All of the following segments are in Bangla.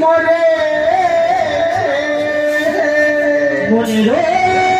মরে। মধু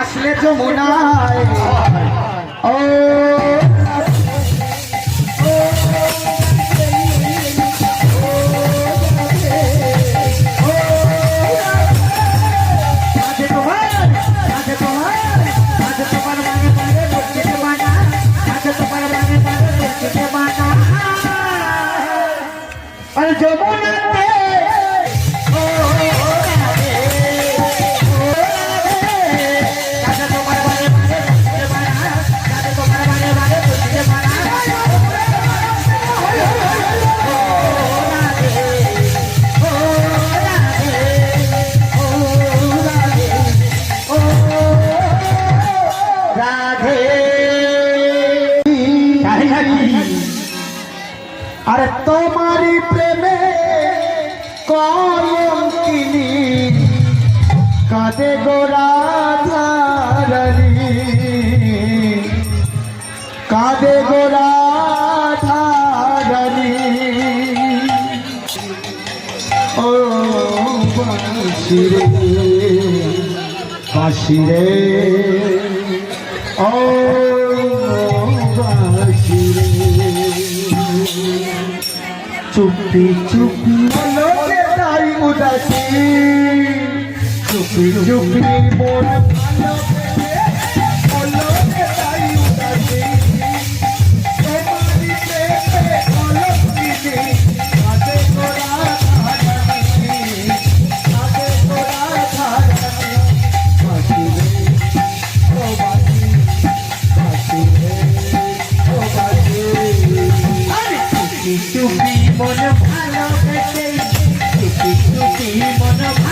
আসলে যমুনায়। Come on, কাঁদে গোরা ঠাগানি ও বাঁশিরে বাঁশিরে। ও বাঁশিরে। চুপি চুপি লোকে তাই উদাসী। চুপি চুপি মোর ভালো চুপি মন ভালো চুপি চুপি মন ভালো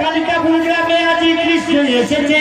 কালিকা গুলগ্রামে আজি কৃষ্ণ এসেছে।